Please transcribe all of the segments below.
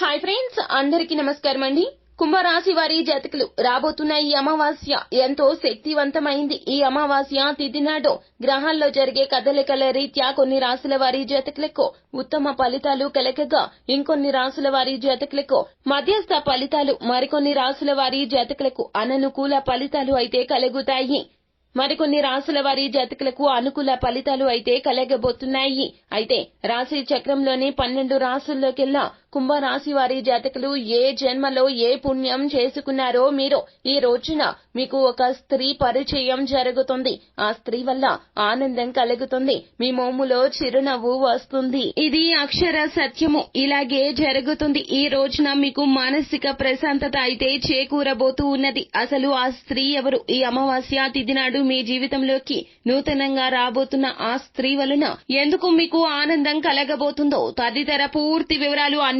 Hi friends అందరికీ నమస్కారం అండి. కుంభరాశి వారి జాతకులు రాబోతున్న ఈ అమావాస్య. ఎంతో శక్తివంతమైంది ఈ అమావాస్య. తిథి నాడు గ్రహాల్లో జరిగే కదలికల రీత్యా కొన్ని రాశుల వారి జాతకులకు ఉత్తమ ఫలితాలు కలగగా ఇంకొన్ని రాశుల వారి జాతకులకు మధ్యస్థ ఫలితాలు మరికొన్ని రాశుల వారి జాతకులకు అననుకూల ఫలితాలు అయితే కలుగుతాయి. మరికొన్ని రాశుల వారి జాతకులకు అనుకూల ఫలితాలు అయితే కలగబోతున్నాయి. అయితే రాశి చక్రంలోని పన్నెండు రాశుల్లోకెల్లా కుంభరాశి వారి జాతకులు ఏ జన్మలో ఏ పుణ్యం చేసుకున్నారో మీరు ఈ రోజున మీకు ఒక స్త్రీ పరిచయం జరుగుతుంది. ఆ స్త్రీ వల్ల ఆనందం కలుగుతుంది. మీ మోములో చిరునవ్వు వస్తుంది. ఇది అక్షర సత్యము. ఇలాగే జరుగుతుంది. ఈ రోజున మీకు మానసిక ప్రశాంతత అయితే చేకూరబోతూ ఉన్నది. అసలు ఆ స్త్రీ ఎవరు? ఈ అమావాస్య తిథి నాడు మీ జీవితంలోకి నూతనంగా రాబోతున్న ఆ స్త్రీ వలన ఎందుకు మీకు ఆనందం కలగబోతుందో తదితర పూర్తి వివరాలు అన్ని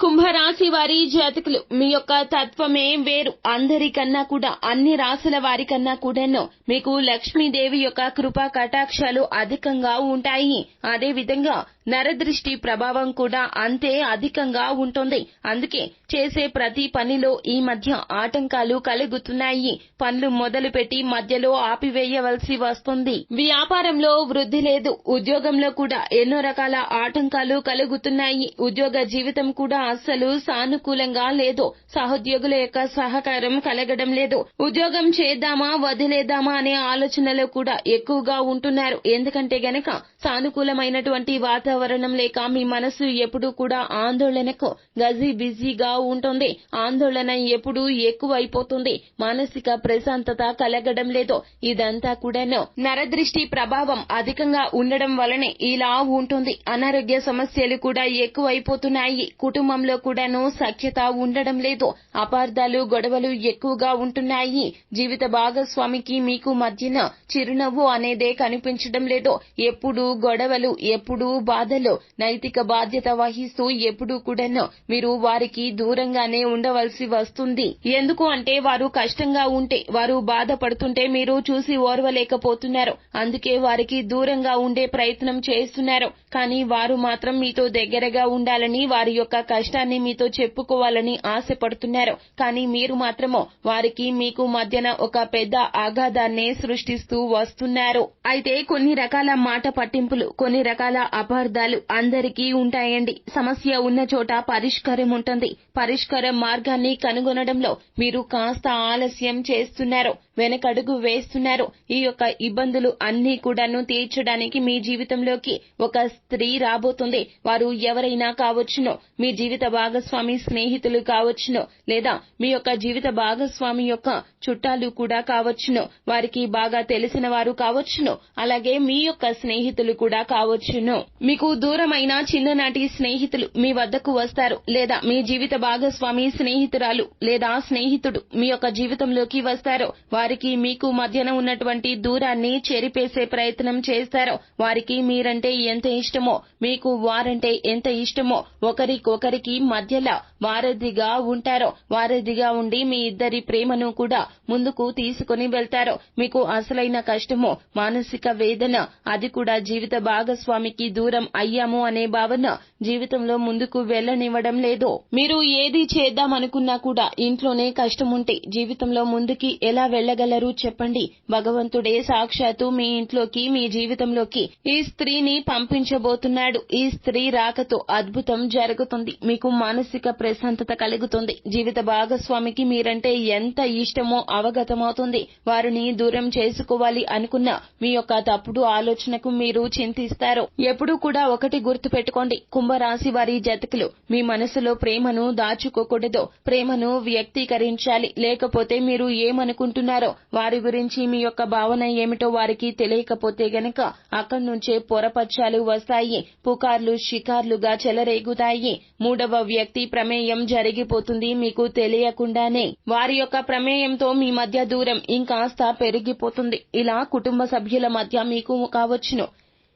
కుంభరాశి వారి జాతకులు. మీ యొక్క తత్వమే వేరు. అందరికన్నా కూడా అన్ని రాశుల వారికన్నా కూడాను మీకు లక్ష్మీదేవి యొక్క కృపా కటాక్షాలు అధికంగా ఉంటాయి. అదే విధంగా నరదృష్టి ప్రభావం కూడా అంతే అధికంగా ఉంటుంది. అందుకే చేసే ప్రతి పనిలో ఈ మధ్య ఆటంకాలు కలుగుతున్నాయి. పనులు మొదలుపెట్టి మధ్యలో ఆపివేయవలసి వస్తుంది. వ్యాపారంలో వృద్ధి లేదు. ఉద్యోగంలో కూడా ఎన్నో రకాల ఆటంకాలు కలుగుతున్నాయి. ఉద్యోగ జీవితం కూడా అస్సలు సానుకూలంగా లేదు. సహోద్యోగుల యొక్క సహకారం కలగడం లేదు. ఉద్యోగం చేద్దామా వదిలేద్దామా అనే ఆలోచనలో కూడా ఎక్కువగా ఉంటున్నారు. ఎందుకంటే గనక సానుకూలమైనటువంటి వాతావరణం లేక మీ మనసు ఎప్పుడూ కూడా ఆందోళనకు గజీ బిజీగా ఉంటుంది. ఆందోళన ఎప్పుడూ ఎక్కువైపోతుంది. మానసిక ప్రశాంతత కలగడం లేదు. ఇదంతా కూడాను నరదృష్టి ప్రభావం అధికంగా ఉండడం వలనే ఇలా ఉంటుంది. అనారోగ్య సమస్యలు కూడా ఎక్కువైపోతున్నాయి. కుటుంబం కుటుంబంలో కూడాను సఖ్యత ఉండడం లేదు. అపార్థాలు గొడవలు ఎక్కువగా ఉంటున్నాయి. జీవిత భాగస్వామికి మీకు మధ్యన చిరునవ్వు అనేదే కనిపించడం లేదు. ఎప్పుడు గొడవలు ఎప్పుడు బాధలు నైతిక బాధ్యత వహిస్తూ ఎప్పుడు కూడాను మీరు వారికి దూరంగానే ఉండవలసి వస్తుంది. ఎందుకు అంటే వారు కష్టంగా ఉంటే వారు బాధపడుతుంటే మీరు చూసి ఓర్వలేకపోతున్నారు. అందుకే వారికి దూరంగా ఉండే ప్రయత్నం చేస్తున్నారు. కానీ వారు మాత్రం మీతో దగ్గరగా ఉండాలని వారి యొక్క కష్టాన్ని మీతో చెప్పుకోవాలని ఆశపడుతున్నారు. కానీ మీరు మాత్రము వారికి మీకు మధ్యన ఒక పెద్ద ఆఘాతాన్ని సృష్టిస్తూ వస్తున్నారు. అయితే కొన్ని రకాల మాట పట్టింపులు కొన్ని రకాల అపార్థాలు అందరికీ ఉంటాయండి. సమస్య ఉన్న చోట పరిష్కారం ఉంటుంది. పరిష్కార మార్గాన్ని కనుగొనడంలో మీరు కాస్త ఆలస్యం చేస్తున్నారు. వెనకడుగు వేస్తున్నారు. ఈ యొక్క ఇబ్బందులు అన్ని కూడాను తీర్చడానికి మీ జీవితంలోకి ఒక స్త్రీ రాబోతుంది. వారు ఎవరైనా కావచ్చును మీ జీవిత భాగస్వామి స్నేహితులు కావచ్చును లేదా మీ యొక్క జీవిత భాగస్వామి యొక్క చుట్టాలు కూడా కావచ్చును. వారికి బాగా తెలిసిన వారు కావచ్చును అలాగే మీ యొక్క స్నేహితులు కూడా కావచ్చును. మీకు దూరమైన చిన్ననాటి స్నేహితులు మీ వద్దకు వస్తారు లేదా మీ జీవిత భాగస్వామి స్నేహితురాలు లేదా స్నేహితుడు మీ యొక్క జీవితంలోకి వస్తారు. వారికి మీకు మధ్యన ఉన్నటువంటి దూరాన్ని చెరిపేసే ప్రయత్నం చేస్తారు. వారికి మీరంటే ఎంత ఇష్టమో మీకు వారంటే ఎంత ఇష్టమో ఒకరికొకరికి మధ్యలో వారధిగా ఉంటారో. వారధిగా ఉండి మీ ఇద్దరి ప్రేమను కూడా ముందుకు తీసుకుని వెళ్తారు. మీకు అసలైన కష్టమో మానసిక వేదన అది కూడా జీవిత భాగస్వామికి దూరం అయ్యాము అనే భావన జీవితంలో ముందుకు వెళ్ళనివ్వడం లేదు. మీరు ఏది చేద్దామనుకున్నా కూడా ఇంట్లోనే కష్టం ఉంటే జీవితంలో ముందుకి ఎలా వెళ్ళ చేయగలరు చెప్పండి. భగవంతుడే సాక్షాత్తు మీ ఇంట్లోకి మీ జీవితంలోకి ఈ స్త్రీని పంపించబోతున్నాడు. ఈ స్త్రీ రాకతో అద్భుతం జరుగుతుంది. మీకు మానసిక ప్రశాంతత కలుగుతుంది. జీవిత భాగస్వామికి మీరంటే ఎంత ఇష్టమో అవగతమవుతుంది. వారిని దూరం చేసుకోవాలి అనుకున్న మీ యొక్క తప్పుడు ఆలోచనకు మీరు చింతిస్తారు. ఎప్పుడూ కూడా ఒకటి గుర్తు పెట్టుకోండి. కుంభరాశి వారి జతకులు మీ మనసులో ప్రేమను దాచుకోకూడదు. ప్రేమను వ్యక్తీకరించాలి. లేకపోతే మీరు ఏమనుకుంటున్నారో వారి గురించి మీ యొక్క భావన ఏమిటో వారికి తెలియకపోతే గనక అక్కడి నుంచే పొరపక్షాలు వస్తాయి. పుకార్లు షికార్లుగా చెలరేగుతాయి. మూడవ వ్యక్తి ప్రమేయం జరిగిపోతుంది మీకు తెలియకుండానే. వారి యొక్క ప్రమేయంతో మీ మధ్య దూరం ఇంకాస్త పెరిగిపోతుంది. ఇలా కుటుంబ సభ్యుల మధ్య మీకు కావచ్చును.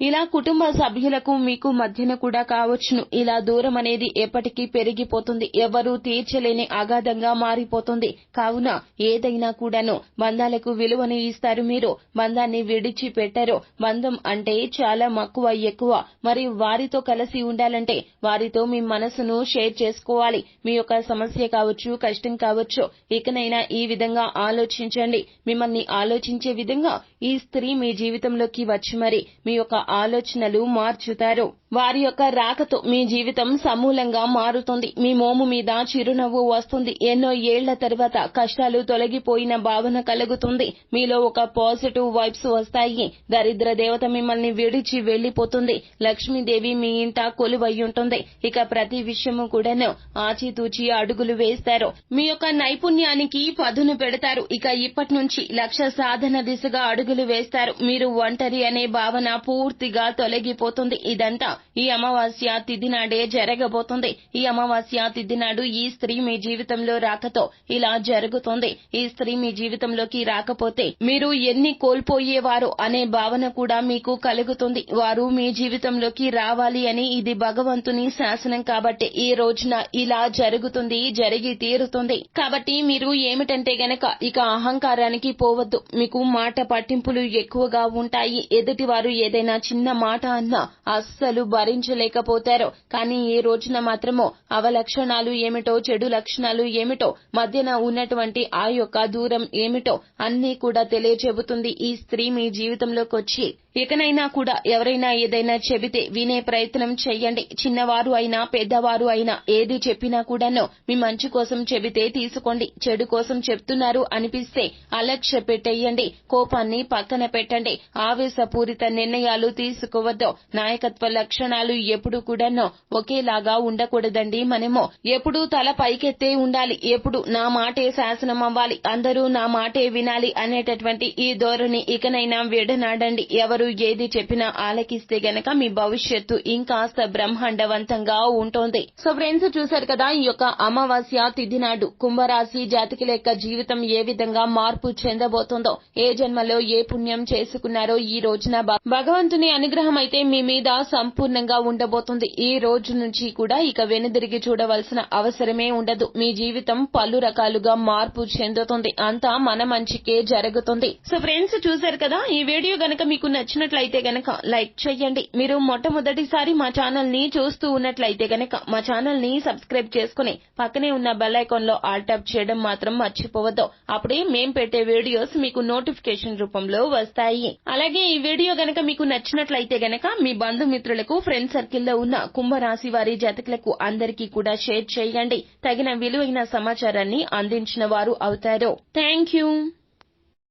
ఇలా కుటుంబ సభ్యులకు మీకు మధ్యన కూడా కావచ్చును. ఇలా దూరం అనేది ఎప్పటికీ పెరిగిపోతుంది. ఎవరూ తీర్చలేని అగాధంగా మారిపోతుంది. కావున ఏదైనా కూడాను బంధాలకు విలువను ఇస్తారు మీరు. బంధాన్ని విడిచి పెట్టరు బంధం అంటే చాలా మక్కువ ఎక్కువ. మరి వారితో కలిసి ఉండాలంటే వారితో మీ మనసును షేర్ చేసుకోవాలి. మీ యొక్క సమస్య కావచ్చు కష్టం కావచ్చు ఇకనైనా ఈ విధంగా ఆలోచించండి. మిమ్మల్ని ఆలోచించే విధంగా ఈ స్త్రీ మీ జీవితంలోకి వచ్చి మరి మీ యొక్క ఆలోచనలు మార్చుతారు. వారి యొక్క రాకతో మీ జీవితం సమూలంగా మారుతుంది. మీ మోము మీద చిరునవ్వు వస్తుంది. ఎన్నో ఏళ్ళ తర్వాత కష్టాలు తొలగిపోయిన భావన కలుగుతుంది. మీలో ఒక పాజిటివ్ వైబ్స్ వస్తాయి. దరిద్ర దేవత మిమ్మల్ని విడిచి వెళ్ళిపోతుంది లక్ష్మీదేవి మీ ఇంట కొలువై ఉంటుంది. ఇక ప్రతి విషయము కూడాను ఆచితూచి అడుగులు వేస్తారు. మీ యొక్క నైపుణ్యానికి పదును పెడతారు. ఇక ఇప్పటి నుంచి లక్ష్య సాధన దిశగా అడుగులు వేస్తారు. మీరు ఒంటరి అనే భావన పూర్తి పూర్తిగా తొలగిపోతుంది. ఇదంతా ఈ అమావాస్య తిథి నాడే జరగబోతుంది. ఈ అమావాస్య తిథి నాడు ఈ స్త్రీ మీ జీవితంలో రాకతో ఇలా జరుగుతుంది. ఈ స్త్రీ మీ జీవితంలోకి రాకపోతే మీరు ఎన్ని కోల్పోయేవారు అనే భావన కూడా మీకు కలుగుతుంది. వారు మీ జీవితంలోకి రావాలి అని ఇది భగవంతుని శాసనం కాబట్టి ఈ రోజున ఇలా జరుగుతుంది జరిగి తీరుతుంది. కాబట్టి మీరు ఏమిటంటే గనక ఇక అహంకారానికి పోవద్దు. మీకు మాట పట్టింపులు ఎక్కువగా ఉంటాయి. ఎదుటివారు ఏదైనా చిన్న మాట అన్నా అస్సలు భరించలేకపోతారు. కానీ ఈ రోజున మాత్రము అవలక్షణాలు ఏమిటో చెడు లక్షణాలు ఏమిటో మధ్యన ఉన్నటువంటి ఆ యొక్క దూరం ఏమిటో అన్నీ కూడా తెలియజెబుతుంది ఈ స్త్రీ మీ జీవితంలోకి వచ్చి ఇకనైనా కూడా ఎవరైనా ఏదైనా చెబితే వినే ప్రయత్నం చెయ్యండి. చిన్నవారు అయినా పెద్దవారు అయినా ఏది చెప్పినా కూడాను మీ మంచి కోసం చెబితే తీసుకోండి. చెడు కోసం చెప్తున్నారు అనిపిస్తే అలక్ష్య పెట్టేయండి. కోపాన్ని పక్కన పెట్టండి. ఆవేశపూరిత నిర్ణయాలు తీసుకోవద్దు. నాయకత్వ లక్షణాలు ఎప్పుడు కూడాను ఒకేలాగా ఉండకూడదండి మనము. ఎప్పుడు తల పైకెత్తే ఉండాలి. ఎప్పుడు నా మాటే శాసనం అవ్వాలి. అందరూ నా మాటే వినాలి అనేటటువంటి ఈ ధోరణి ఇకనైనా విడనాడండి. ఎవరు ఏది చెప్పినా ఆలకిస్తే గనక మీ భవిష్యత్తు ఇంకాస్త బ్రహ్మాండవంతంగా ఉంటుంది. సో ఫ్రెండ్స్ చూశారు కదా ఈ యొక్క అమావాస్య తిథి నాడు కుంభరాశి జాతికి లెక్క జీవితం ఏ విధంగా మార్పు చెందబోతుందో ఏ జన్మలో ఏ పుణ్యం చేసుకున్నారో ఈ రోజున భగవంతుని దేవుని అనుగ్రహం అయితే మీ మీద సంపూర్ణంగా ఉండబోతుంది. ఈ రోజు నుంచి కూడా ఇక వెనుదిరిగి చూడవలసిన అవసరమే ఉండదు. మీ జీవితం పలు రకాలుగా మార్పు చెందుతుంది. అంతా మన మంచికే జరుగుతుంది. సో ఫ్రెండ్స్ చూశారు కదా? ఈ వీడియో గనక మీకు నచ్చినట్లయితే గనక లైక్ చేయండి మీరు మొట్టమొదటిసారి మా ఛానల్ని చూస్తూ ఉన్నట్లయితే గనక మా ఛానల్ని సబ్స్క్రైబ్ చేసుకుని పక్కనే ఉన్న బెల్ ఐకాన్లో ఆల్ టాప్ చేయడం మాత్రం మర్చిపోవద్దు. అప్పుడే మేం పెట్టే వీడియోస్ మీకు నోటిఫికేషన్ రూపంలో వస్తాయి. అలాగే ఈ వీడియో గనక మీకు నచ్చినట్లయితే గనక మీ బంధుమిత్రులకు ఫ్రెండ్ సర్కిల్లో ఉన్న కుంభరాశి వారి జాతకులకు అందరికీ కూడా షేర్ చేయండి. తగిన విలువైన సమాచారాన్ని అందించిన వారు అవుతారు. Thank you